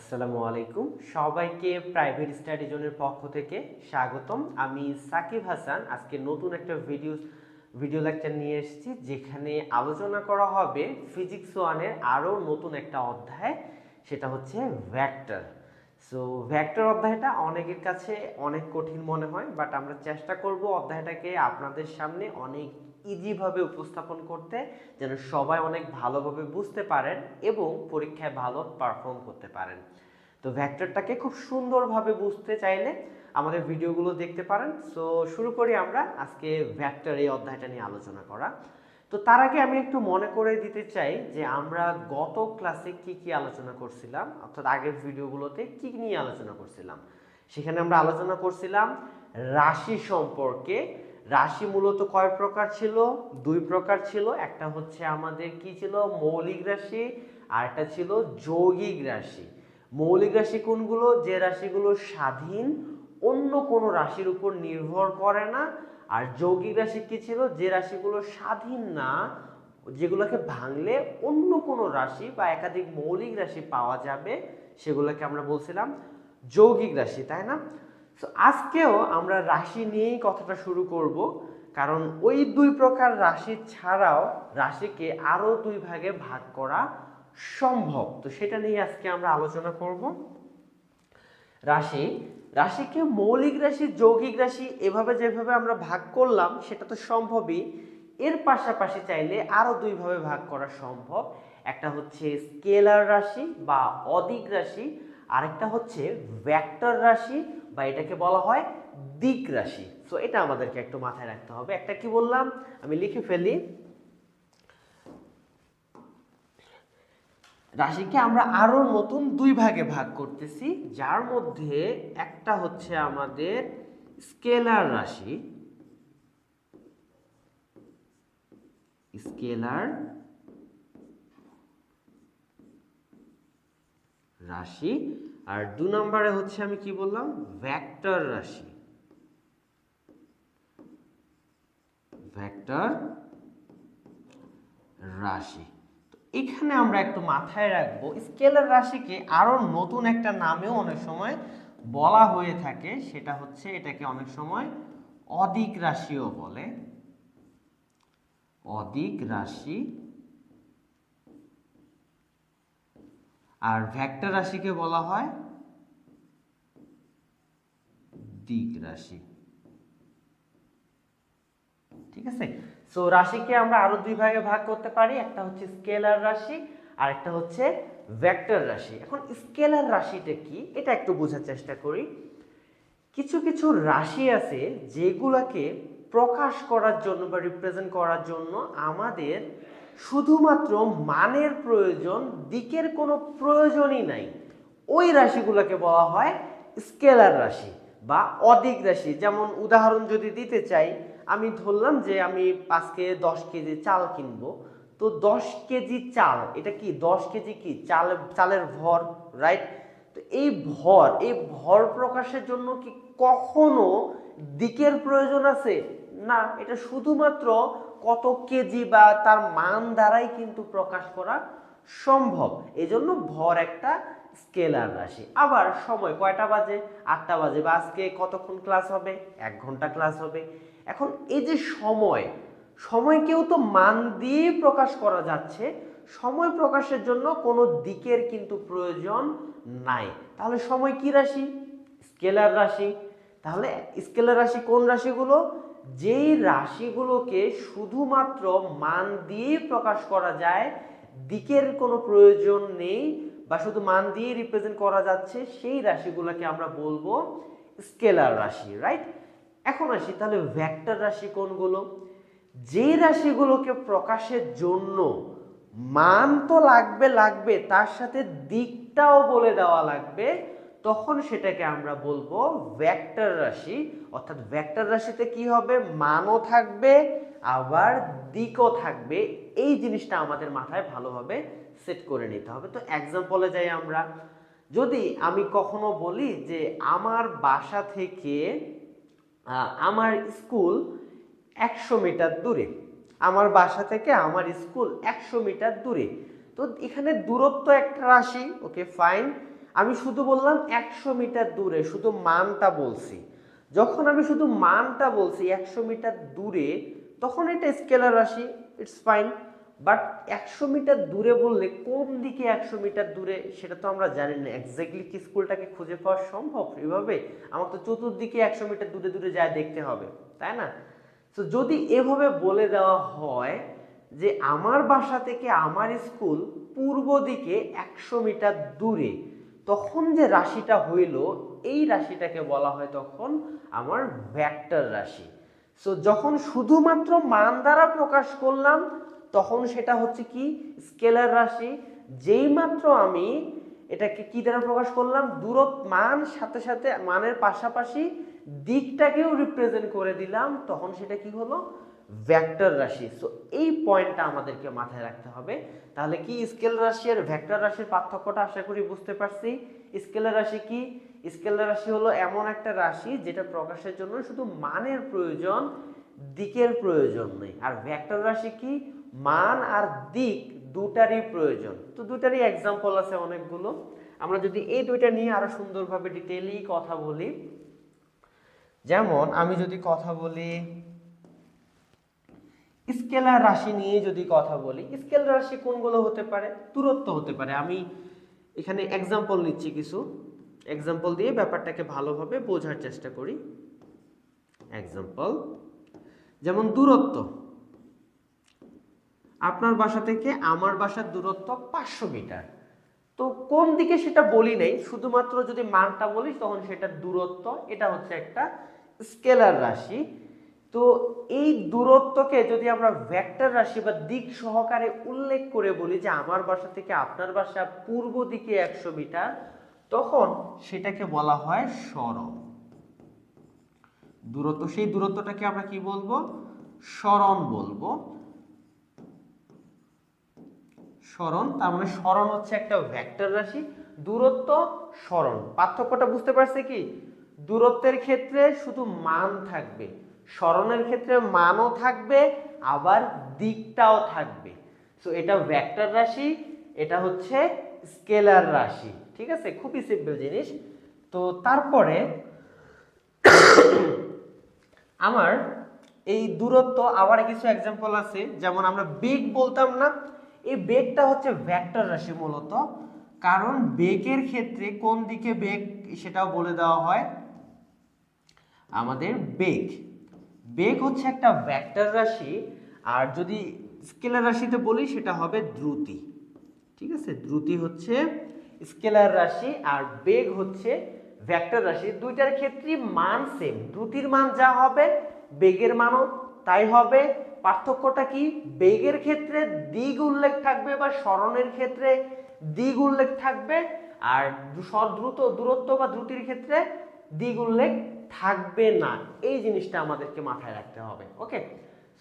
আসসালামু আলাইকুম। সবাইকে প্রাইভেট স্টাডি জোনের পক্ষ থেকে স্বাগতম। আমি সাকিব হাসান। আজকে নতুন একটা ভিডিও ভিডিও লেকচার নিয়ে এসেছি, যেখানে আলোচনা করা হবে ফিজিক্স ওয়ানের আরও নতুন একটা অধ্যায়, সেটা হচ্ছে ভ্যাক্টর সো ভ্যাক্টর অধ্যায়টা অনেকের কাছে অনেক কঠিন মনে হয় বাট আমরা চেষ্টা করব অধ্যায়টাকে আপনাদের সামনে অনেক ইজিভাবে উপস্থাপন করতে, যেন সবাই অনেক ভালোভাবে বুঝতে পারেন এবং পরীক্ষায় ভালো পারফর্ম করতে পারেন। তো ভ্যাক্টরটাকে খুব সুন্দরভাবে বুঝতে চাইলে আমাদের ভিডিওগুলো দেখতে পারেন। সো শুরু করি আমরা আজকে ভ্যাক্টর এই অধ্যায়টা নিয়ে আলোচনা করা। তো তার আগে আমি একটু মনে করে দিতে চাই যে আমরা গত ক্লাসে কি কি আলোচনা করছিলাম, অর্থাৎ আগের ভিডিওগুলোতে কি নিয়ে আলোচনা করছিলাম। সেখানে আমরা আলোচনা করছিলাম রাশি সম্পর্কে রাশি মূলত কয় প্রকার ছিল? দুই প্রকার ছিল। একটা হচ্ছে আমাদের কি ছিল? মৌলিক রাশি আর একটা ছিল যৌগিক রাশি। মৌলিক রাশি কোনগুলো? যে রাশিগুলো স্বাধীন, অন্য কোনো রাশির উপর নির্ভর করে না। আর যৌগিক রাশি কি ছিল? যে রাশিগুলো স্বাধীন না, যেগুলোকে ভাঙলে অন্য কোনো রাশি বা একাধিক মৌলিক রাশি পাওয়া যাবে, সেগুলোকে আমরা বলছিলাম যৌগিক রাশি, তাই না? তো আজকেও আমরা রাশি নিয়েই কথাটা শুরু করব, কারণ ওই দুই প্রকার রাশি ছাড়াও রাশিকে আরও দুই ভাগে ভাগ করা সম্ভব। তো সেটা নিয়ে আজকে আমরা আলোচনা করব। রাশি, রাশিকে মৌলিক রাশি, যৌগিক রাশি এভাবে যেভাবে আমরা ভাগ করলাম, সেটা তো সম্ভবই। এর পাশাপাশি চাইলে আরও দুইভাবে ভাগ করা সম্ভব। একটা হচ্ছে স্কেলার রাশি বা অদিক রাশি, আরেকটা হচ্ছে ভ্যাক্টর রাশি। বা এটাকে বলা হয় দিক রাশি। সো এটা আমাদেরকে একটু মাথায় রাখতে হবে। একটা কি বললাম? আমি লিখে ফেলি। রাশিকে আমরা আরও নতুন দুই ভাগে ভাগ করতেছি। যার মধ্যে একটা হচ্ছে আমাদের স্কেলার রাশি। স্কেলার রাশি। আর দু নম্বরে হচ্ছে আমি কি বললাম? ভেক্টর রাশি। ভেক্টর রাশি। তো এখানে আমরা একটু মাথায় রাখব, স্কেলার রাশিকে আরও নতুন একটা নামেও অনেক সময় বলা হয়ে থাকে। সেটা হচ্ছে এটাকে অনেক সময় অধিক রাশিও বলে। অধিক রাশি আর রাশিকে বলা হয় দিক রাশি। ঠিক আছে? সো রাশিকে আমরা আরও দুই ভাগে ভাগ করতে পারি, একটা হচ্ছে স্কেলার রাশি আর একটা হচ্ছে ভেক্টর রাশি। এখন স্কেলার রাশিটা কি? এটা একটু বোঝার চেষ্টা করি। কিছু কিছু রাশি আছে যেগুলাকে প্রকাশ করার জন্য বা রিপ্রেজেন্ট করার জন্য আমাদের শুধুমাত্র মানের প্রয়োজন, দিকের কোনো প্রয়োজনই নাই। ওই রাশিগুলোকে বলা হয় স্কেলার রাশি বা অধিক রাশি। যেমন উদাহরণ যদি দিতে চাই, আমি ধরলাম যে আমি পাঁচ কেজি দশ কেজি চাল কিনবো। তো দশ কেজি চাল, এটা কি? দশ কেজি কি? চাল, চালের ভর রাইট তো এই ভর এই ভর প্রকাশের জন্য কি কখনো দিকের প্রয়োজন আছে? না, এটা শুধুমাত্র কত কেজি বা তার মান দ্বারাই কিন্তু প্রকাশ করা সম্ভব। এজন্য ভর একটা স্কেলার রাশি। আবার সময় কয়টা বাজে? আটটা বাজে বা আজকে কতক্ষণ ক্লাস হবে? এক ঘণ্টা ক্লাস হবে। এখন এই যে সময়, সময়কেও তো মান দিয়ে প্রকাশ করা যাচ্ছে। সময় প্রকাশের জন্য কোনো দিকের কিন্তু প্রয়োজন নাই। তাহলে সময় কি রাশি? স্কেলার রাশি। তাহলে স্কেলার রাশি কোন রাশিগুলো? যেই রাশিগুলোকে শুধুমাত্র মান দিয়ে প্রকাশ করা যায়, দিকের কোনো প্রয়োজন নেই বা শুধু মান দিয়ে রিপ্রেজেন্ট করা যাচ্ছে, সেই রাশিগুলোকে আমরা বলব স্কেলার রাশি রাইট এখন আসি তাহলে ভ্যাক্টর রাশি কোনগুলো? যে রাশিগুলোকে প্রকাশের জন্য মান তো লাগবে লাগবে, তার সাথে দিকটাও বলে দেওয়া লাগবে তখন সেটাকে আমরা বলব ভেক্টর রাশি। অর্থাৎ ভেক্টর রাশিতে কি হবে? মানও থাকবে, আবার দিকও থাকবে। এই জিনিসটা আমাদের মাথায় ভালোভাবে সেট করে নিতে হবে। তো এক্সাম্পলে যাই আমরা। যদি আমি কখনো বলি যে আমার বাসা থেকে আমার স্কুল একশো মিটার দূরে। আমার বাসা থেকে আমার স্কুল একশো মিটার দূরে। তো এখানে দূরত্ব একটা রাশি, ওকে ফাইন আমি শুধু বললাম একশো মিটার দূরে, শুধু মানটা বলছি। যখন আমি শুধু মানটা বলছি একশো মিটার দূরে, তখন এটা স্কেলার রাশি ইটস ফাইন বাট একশো মিটার দূরে বললে কোন দিকে একশো মিটার দূরে, সেটা তো আমরা জানি না। এক্স্যাক্টলি কি স্কুলটাকে খুঁজে পাওয়া সম্ভব এভাবে? আমার তো চতুর্দিকে একশো মিটার দূরে দূরে যায় দেখতে হবে, তাই না? তো যদি এভাবে বলে দেওয়া হয় যে আমার বাসা থেকে আমার স্কুল পূর্ব দিকে একশো মিটার দূরে তখন যে রাশিটা হইল, এই রাশিটাকে বলা হয় তখন আমার ভ্যাক্টর রাশি। সো যখন শুধুমাত্র মান দ্বারা প্রকাশ করলাম, তখন সেটা হচ্ছে কি? স্কেলার রাশি। যেই মাত্র আমি এটাকে কি দ্বারা প্রকাশ করলাম? দূরত্ব, মান, সাথে সাথে মানের পাশাপাশি দিকটাকেও রিপ্রেজেন্ট করে দিলাম, তখন সেটা কি হলো? ভেক্টর রাশি। সো এই পয়েন্টটা আমাদেরকে মাথায় রাখতে হবে। তাহলে কি স্কেল রাশি আর ভেক্টর রাশির পার্থক্যটা আশা করি বুঝতে পারছি। স্কেলার রাশি কি? স্কেলার রাশি হলো এমন একটা রাশি যেটা প্রকাশের জন্য শুধু মানের প্রয়োজন, দিকের প্রয়োজন নেই। আর ভেক্টর রাশি কি? মান আর দিক দুটারই প্রয়োজন। তো দুটারই এক্সাম্পল আছে অনেকগুলো। আমরা যদি এই দুইটা নিয়ে আরও সুন্দরভাবে ডিটেইলি কথা বলি। যেমন, আমি যদি কথা বলি স্কেলার রাশি নিয়ে যদি কথা বলি স্কেলার রাশি কোনগুলো হতে পারে? দূরত্ব হতে পারে। আমি এখানে এক্সাম্পল নিচ্ছি কিছু। এক্সাম্পল দিয়ে ব্যাপারটাকে ভালোভাবে বোঝার চেষ্টা করি। এক্সাম্পল যেমন দূরত্ব। আপনার বাসা থেকে আমার বাসার দূরত্ব পাঁচশো মিটার। তো কোন দিকে সেটা বলি নাই, শুধুমাত্র যদি মানটা বলি তখন সেটা দূরত্ব, এটা হচ্ছে একটা স্কেলার রাশি। তো এই দূরত্বকে যদি আমরা ভেক্টর রাশি বা দিক সহকারে উল্লেখ করে বলি যে আমার বাসা থেকে আপনার বাসা পূর্ব দিকে একশো মিটার, তখন সেটাকে বলা হয় সরণ। দূরত্ব, সেই দূরত্বটাকে আমরা কি বলব? সরণ বলব। সরণ, তার মানে সরণ হচ্ছে একটা ভেক্টর রাশি, দূরত্ব, সরণ। পার্থক্যটা বুঝতে পারছে কি? দূরত্বের ক্ষেত্রে শুধু মান থাকবে সরণের ক্ষেত্রে মানও থাকবে, আবার দিকটাও থাকবে। সো এটা ভেক্টর রাশি, এটা হচ্ছে স্কেলার রাশি, ঠিক আছে? খুবই সিম্পল জিনিস। তো তারপরে আমার এই দূরত্ব, আবার কিছু এক্সাম্পল আছে, যেমন আমরা বেগ বলতাম না, এই বেগটা হচ্ছে ভেক্টর রাশি মূলত। কারণ বেগের ক্ষেত্রে কোন দিকে বেগ সেটাও বলে দেওয়া হয়? আমাদের বেগ। বেগ হচ্ছে একটা ভেক্টর রাশি, আর যদি স্কেলার রাশিতে বলি, সেটা হবে দ্রুতি। ঠিক আছে? দ্রুতি হচ্ছে স্কেলার রাশি, আর বেগ হচ্ছে ভেক্টর রাশি। দুইটার ক্ষেত্রে মান সেম দ্রুতির মান যা হবে, বেগের মানও তাই হবে। পার্থক্যটা কি? বেগের ক্ষেত্রে দিক উল্লেখ থাকবে বা স্মরণের ক্ষেত্রে দিক উল্লেখ থাকবে, আর দ্রুত দূরত্ব বা দ্রুতির ক্ষেত্রে দিক উল্লেখ থাকবে না, এই জিনিসটা আমাদেরকে মাথায় রাখতে হবে ওকে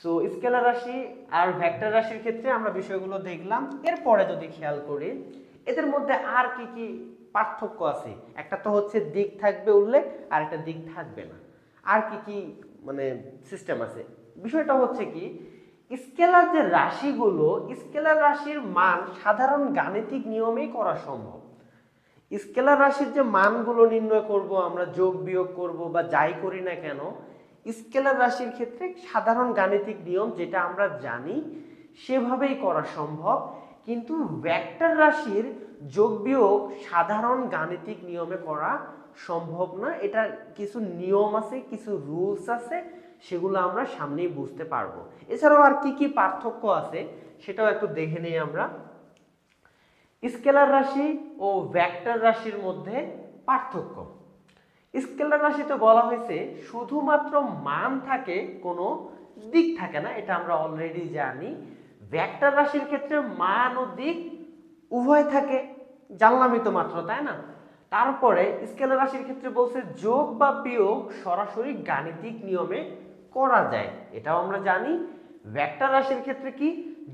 সো স্কেলার রাশি আর ভেক্টর রাশির ক্ষেত্রে আমরা বিষয়গুলো দেখলাম। এরপরে যদি খেয়াল করি, এদের মধ্যে আর কি কি পার্থক্য আছে? একটা তো হচ্ছে দিক থাকবে উল্লেখ, আর একটা দিক থাকবে না। আর কি কি মানে সিস্টেম আছে? বিষয়টা হচ্ছে কি স্কেলার যে রাশিগুলো স্কেলার রাশির মান সাধারণ গাণিতিক নিয়মেই করা সম্ভব। স্কেলার রাশির যে মানগুলো নির্ণয় করব, আমরা যোগ বিয়োগ করব বা যাই করি না কেন, স্কেলার রাশির ক্ষেত্রে সাধারণ গাণিতিক নিয়ম যেটা আমরা জানি সেভাবেই করা সম্ভব। কিন্তু ভেক্টর রাশির যোগ বিয়োগ সাধারণ গাণিতিক নিয়মে করা সম্ভব না। এটা কিছু নিয়ম আছে, কিছু রুলস আছে, সেগুলো আমরা সামনেই বুঝতে পারব। এছাড়াও আর কি কি পার্থক্য আছে, সেটাও একটু দেখে নেই আমরা। স্কেলার রাশি ও ভেক্টর রাশির মধ্যে পার্থক্য। স্কেলার রাশিতে বলা হয়েছে শুধুমাত্র মান থাকে, কোনো দিক থাকে না, এটা আমরা অলরেডি জানি। ভেক্টর রাশির ক্ষেত্রে মান ও দিক উভয় থাকে, জানলামই তো মাত্র, তাই না? তারপরে স্কেলার রাশির ক্ষেত্রে বলছে যোগ বা বিয়োগ সরাসরি গাণিতিক নিয়মে করা যায়, এটাও আমরা জানি। ভেক্টর রাশির ক্ষেত্রে কি?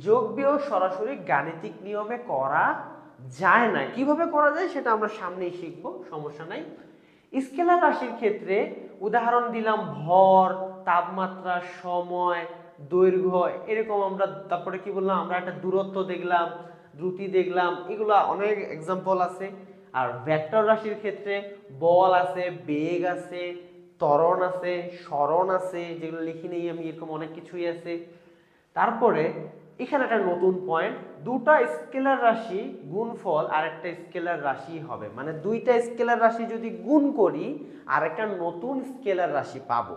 যোগ বিয়োগ সরাসরি গাণিতিক নিয়মে করা যায় না। কীভাবে করা যায় সেটা আমরা সামনেই শিখব, সমস্যা নাই। স্কেলার রাশির ক্ষেত্রে উদাহরণ দিলাম, ভর, তাপমাত্রা, সময়, দৈর্ঘ্য, এরকম আমরা তারপরে কি বললাম, আমরা একটা দূরত্ব দেখলাম, দ্রুতি দেখলাম, এগুলা অনেক এক্সাম্পল আছে। আর ভেক্টর রাশির ক্ষেত্রে বল আছে, বেগ আছে, ত্বরণ আছে স্মরণ আছে, যেগুলো লিখি নেই আমি, এরকম অনেক কিছুই আছে। তারপরে এখানে একটা নতুন পয়েন্ট দুটা স্কেলার রাশি গুণফল আর একটা স্কেলার রাশি হবে। মানে দুইটা স্কেলার রাশি যদি গুণ করি, আর একটা নতুন স্কেলার রাশি পাবো।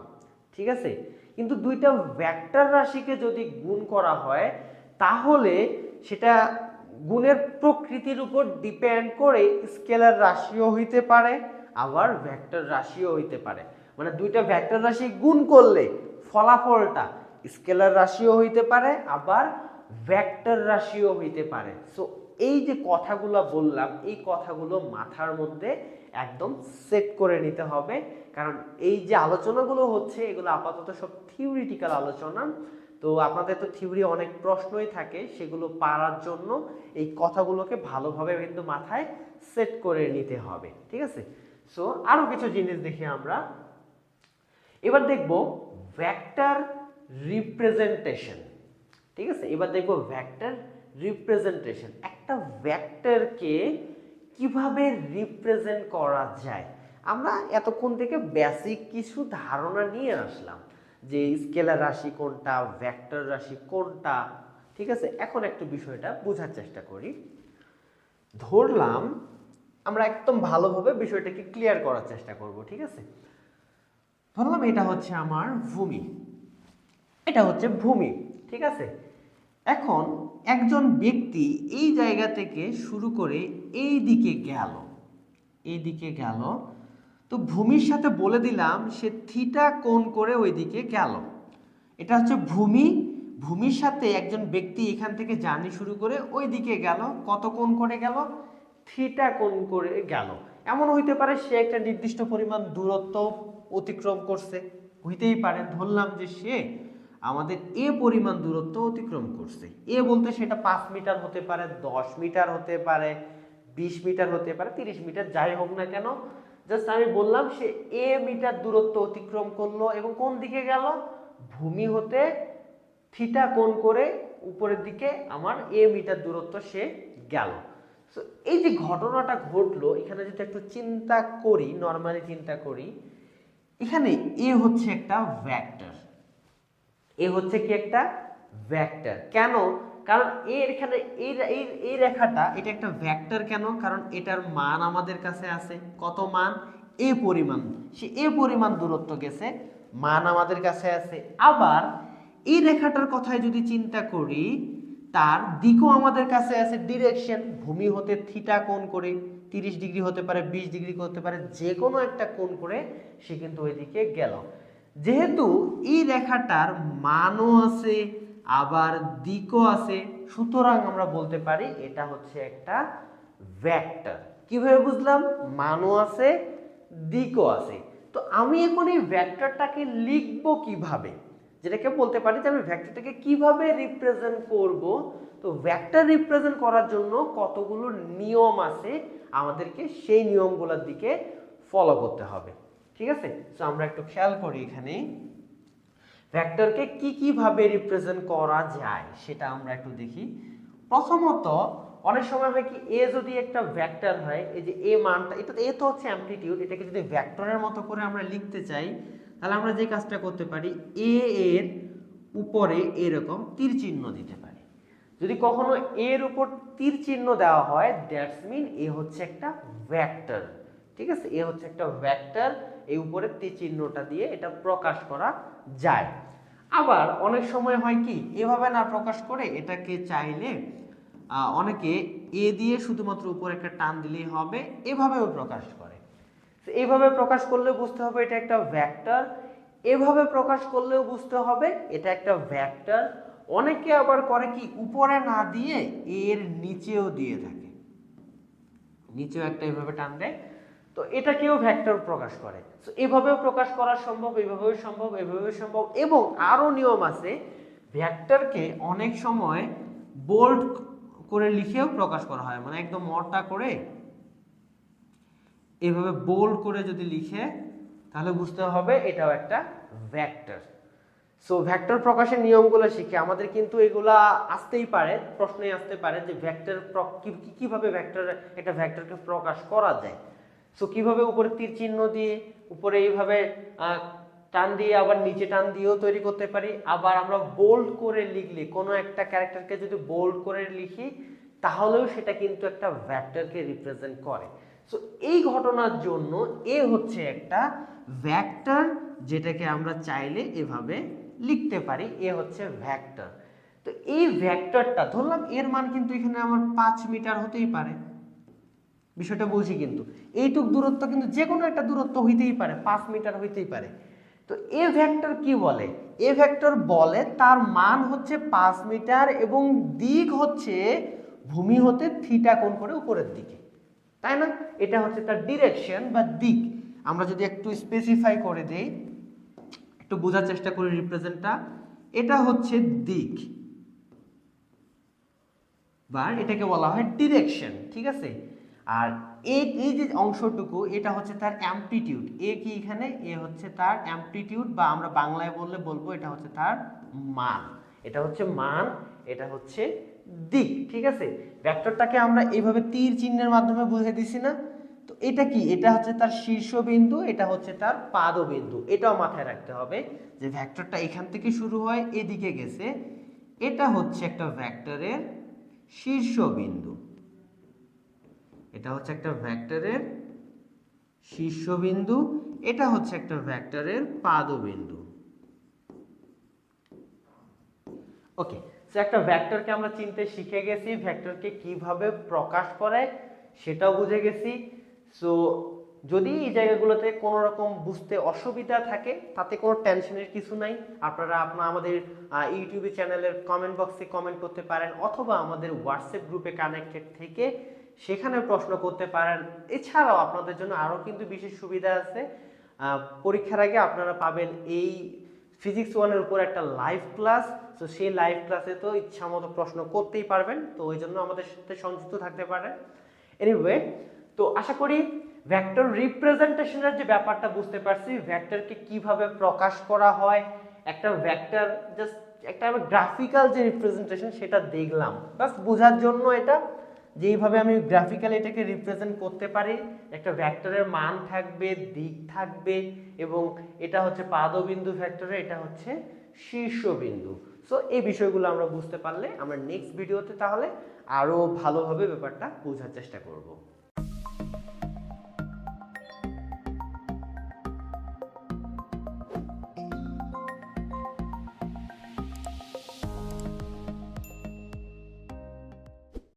ঠিক আছে? কিন্তু দুইটা ভেক্টর রাশিকে যদি গুণ করা হয়, তাহলে সেটা গুণের প্রকৃতির উপর ডিপেন্ড করে স্কেলার রাশিও হইতে পারে, আবার ভেক্টর রাশিও হইতে পারে। মানে দুইটা ভেক্টর রাশি গুণ করলে ফলাফলটা স্কেলার রাশিও হইতে পারে, আবার ভেক্টর রাশিও হইতে পারে। সো এই যে কথাগুলো বললাম, এই কথাগুলো মাথার মধ্যে একদম সেট করে নিতে হবে। কারণ এই যে আলোচনাগুলো হচ্ছে, এগুলো আপাতত সব থিওরিটিক্যাল আলোচনা। তো আপনাদের তো থিওরি অনেক প্রশ্নই থাকে, সেগুলো পারার জন্য এই কথাগুলোকে ভালোভাবে কিন্তু মাথায় সেট করে নিতে হবে, ঠিক আছে? সো আরও কিছু জিনিস দেখি আমরা। এবার দেখব ভেক্টর রিপ্রেজেন্টেশন ঠিক আছে? এবার দেখব ভেক্টর রিপ্রেজেন্টেশন একটা ভেক্টরকে কীভাবে রিপ্রেজেন্ট করা যায়? আমরা এতক্ষণ থেকে বেসিক কিছু ধারণা নিয়ে আসলাম যে স্কেলার রাশি কোনটা ভ্যাক্টর রাশি কোনটা, ঠিক আছে? এখন একটু বিষয়টা বোঝার চেষ্টা করি। ধরলাম, আমরা একদম ভালোভাবে বিষয়টাকে ক্লিয়ার করার চেষ্টা করব, ঠিক আছে? ধরলাম এটা হচ্ছে আমার ভূমি। এটা হচ্ছে ভূমি, ঠিক আছে? এখন একজন ব্যক্তি এই জায়গা থেকে শুরু করে এই দিকে গেল, এই দিকে গেল। তো ভূমির সাথে বলে দিলাম, সে থিটা কোণ করে ওই দিকে গেল। এটা হচ্ছে ভূমি। ভূমির সাথে একজন ব্যক্তি এখান থেকে জার্নি শুরু করে ওই দিকে গেল। কত কোণ করে গেল? থিটা কোণ করে গেল। এমন হইতে পারে সে একটা নির্দিষ্ট পরিমাণ দূরত্ব অতিক্রম করছে। হইতেই পারে, ধরলাম যে সে আমাদের এ পরিমাণ দূরত্ব অতিক্রম করছে। এ বলতে সেটা পাঁচ মিটার হতে পারে, দশ মিটার হতে পারে, বিশ মিটার হতে পারে, তিরিশ মিটার, যাই হোক না কেন। জাস্ট আমি বললাম, সে এ মিটার দূরত্ব অতিক্রম করল এবং কোন দিকে গেল? ভূমি হতে থিটা কোণ করে উপরের দিকে আমার এ মিটার দূরত্ব সে গেল। সো এই যে ঘটনাটা ঘটলো, এখানে যদি একটু চিন্তা করি নর্মালি চিন্তা করি, এখানে এ হচ্ছে একটা ভ্যাক্টর এ হচ্ছে কি একটা ভেক্টর কেন? কারণ এর এখানে এই এই রেখাটা, এটা একটা ভেক্টর কেন? কারণ এটার মান আমাদের কাছে আছে। কত মান? এ পরিমাণ। সে এ পরিমাণ দূরত্ব গেছে, মান আমাদের কাছে আছে। আবার এই রেখাটার কথায় যদি চিন্তা করি, তার দিকও আমাদের কাছে আছে। ডিরেকশন ভূমি হতে থিটা কোণ করে, তিরিশ ডিগ্রি হতে পারে, বিশ ডিগ্রি হতে পারে যে কোনো একটা কোণ করে সে কিন্তু ওইদিকে গেল। যেহেতু এই রেখাটার মানও আছে, আবার দিকও আছে, সুতরাং আমরা বলতে পারি এটা হচ্ছে একটা ভেক্টর কীভাবে বুঝলাম? মানও আছে, দিকও আছে। তো আমি এখন এই ভ্যাক্টরটাকে লিখব কীভাবে? যেটাকে বলতে পারি যে আমি ভ্যাক্টরটাকে কীভাবে রিপ্রেজেন্ট করব? তো ভেক্টর রিপ্রেজেন্ট করার জন্য কতগুলো নিয়ম আছে আমাদেরকে সেই নিয়মগুলোর দিকে ফলো করতে হবে। ঠিক আছে? তো আমরা একটু খেয়াল করি এখানে। ভেক্টরকে কি কীভাবে রিপ্রেজেন্ট করা যায় সেটা আমরা একটু দেখি। প্রথমত, অনেক সময় হয় কি এ যদি একটা ভেক্টর হয়, এই যে এ মানটা, এটা এ তো হচ্ছে অ্যামপ্লিটিউড এটাকে যদি ভেক্টরের মতো করে আমরা লিখতে চাই, তাহলে আমরা যে কাজটা করতে পারি এ এর উপরে এরকম তীর চিহ্ন দিতে পারি। যদি কখনো এর উপর তীর চিহ্ন দেওয়া হয় দ্যাটস মিন এ হচ্ছে একটা ভেক্টর ঠিক আছে? এ হচ্ছে একটা ভেক্টর এই উপরে তীর চিহ্নটা দিয়ে এটা প্রকাশ করা যায়। আবার অনেক সময় হয় কি, এভাবে না প্রকাশ করে এটাকে চাইলে অনেকে এ দিয়ে শুধুমাত্র উপরে একটা টান দিলেই হবে, এভাবেও প্রকাশ করে। তো এইভাবে প্রকাশ করলে বুঝতে হবে এটা একটা ভেক্টর এভাবে প্রকাশ করলেও বুঝতে হবে এটা একটা ভেক্টর অনেকে আবার করে কি, উপরে না দিয়ে এর নিচেও দিয়ে থাকে। নিচেও একটা এভাবে টান দেয় তো এটাকেও ভেক্টর প্রকাশ করে। তো এভাবেও প্রকাশ করা সম্ভব, এভাবেও সম্ভব এভাবেও সম্ভব এবং আরও নিয়ম আছে ভেক্টরকে অনেক সময় বোল্ড করে লিখেও প্রকাশ করা হয়। মানে একদম মরটা করে এভাবে বোল্ড করে যদি লিখে, তাহলে বুঝতে হবে এটাও একটা ভেক্টর সো ভেক্টর প্রকাশের নিয়মগুলো শিখে। আমাদের কিন্তু এগুলা আসতেই পারে প্রশ্নে আসতে পারে যে ভেক্টর কীভাবে ভেক্টর একটা ভেক্টরকে প্রকাশ করা যায়। সো কীভাবে উপরে তীর চিহ্ন দিয়ে, উপরে এইভাবে টান দিয়ে, আবার নিচে টান দিয়েও তৈরি করতে পারি। আবার আমরা বোল্ড করে লিখলে, কোনো একটা ক্যারেক্টারকে যদি বোল্ড করে লিখি, তাহলেও সেটা কিন্তু একটা ভ্যাক্টরকে রিপ্রেজেন্ট করে। সো এই ঘটনার জন্য এ হচ্ছে একটা ভ্যাক্টর যেটাকে আমরা চাইলে এভাবে লিখতে পারি। এ হচ্ছে ভ্যাক্টর তো এই ভ্যাক্টরটা ধরলাম এর মান কিন্তু এখানে আমার পাঁচ মিটার হতেই পারে। বিষয়টা বলছি কিন্তু। এইটুক দূরত্ব কিন্তু যে কোনো একটা দূরত্ব হইতেই পারে, পাঁচ মিটার হইতেই পারে। তো এ ভেক্টর কি বলে? এ ভেক্টর বলে তার মান হচ্ছে পাঁচ মিটার এবং দিক হচ্ছে ভূমি হতে থিটা কোণ করে উপরের দিকে। তাই না? এটা হচ্ছে তার ডিরেকশন বা দিক। আমরা যদি একটু স্পেসিফাই করে দেই, একটু বোঝার চেষ্টা করি রিপ্রেজেন্টটা এটা হচ্ছে দিক। বা এটাকে বলা হয় ডিরেকশন ঠিক আছে? আর এই এই যে অংশটুকু, এটা হচ্ছে তার অ্যামপ্লিটিউড। এ কি এখানে? এ হচ্ছে তার অ্যামপ্লিটিউড বা আমরা বাংলায় বললে বলব এটা হচ্ছে তার মান। এটা হচ্ছে মান, এটা হচ্ছে দিক, ঠিক আছে? ভেক্টরটাকে আমরা এইভাবে তীর চিহ্নের মাধ্যমে বুঝে দিছি না? তো এটা কি? এটা হচ্ছে তার শীর্ষবিন্দু, এটা হচ্ছে তার পাদবিন্দু। এটাও মাথায় রাখতে হবে যে ভেক্টরটা এখান থেকে শুরু হয়, এদিকে গেছে। এটা হচ্ছে একটা ভেক্টরের শীর্ষবিন্দু। এটা হচ্ছে একটা ভেক্টরের শীর্ষবিন্দু, এটা হচ্ছে একটা ভেক্টরের পাদবিন্দু। ওকে একটা ভেক্টরকে আমরা চিনতে শিখে গেছি, ভেক্টরকে কীভাবে প্রকাশ করে সেটাও বুঝে গেছি। সো যদি এই জায়গাগুলোতে কোনো রকম বুঝতে অসুবিধা থাকে, তাতে কোনো টেনশনের কিছু নাই। আপনারা আপনার আমাদের ইউটিউবে চ্যানেলের কমেন্ট বক্সে কমেন্ট করতে পারেন, অথবা আমাদের হোয়াটসঅ্যাপ গ্রুপে কানেক্টেড থেকে সেখানে প্রশ্ন করতে পারেন। এছাড়াও আপনাদের জন্য আরও কিন্তু বিশেষ সুবিধা আছে। পরীক্ষার আগে আপনারা পাবেন এই ফিজিক্স ওয়ানের উপর একটা লাইভ ক্লাস তো সেই লাইভ ক্লাসে তো ইচ্ছা মতো প্রশ্ন করতেই পারবেন। তো ওই জন্য আমাদের সাথে সংযুক্ত থাকতে পারেন। এনিওয়ে তো আশা করি ভ্যাক্টর রিপ্রেজেন্টেশনের যে ব্যাপারটা বুঝতে পারছি ভ্যাক্টরকে কীভাবে প্রকাশ করা হয়, একটা ভ্যাক্টর জাস্ট একটা গ্রাফিক্যাল যে রিপ্রেজেন্টেশন সেটা দেখলাম। বাস বোঝার জন্য এটা। যেইভাবে আমি গ্রাফিক্যালি এটাকে রিপ্রেজেন্ট করতে পারি, একটা ভ্যাক্টরের মান থাকবে, দিক থাকবে, এবং এটা হচ্ছে পাদবিন্দু ভ্যাক্টরে এটা হচ্ছে শীর্ষবিন্দু। সো এই বিষয়গুলো আমরা বুঝতে পারলে আমরা নেক্সট ভিডিওতে তাহলে আরও ভালোভাবে ব্যাপারটা বোঝার চেষ্টা করব।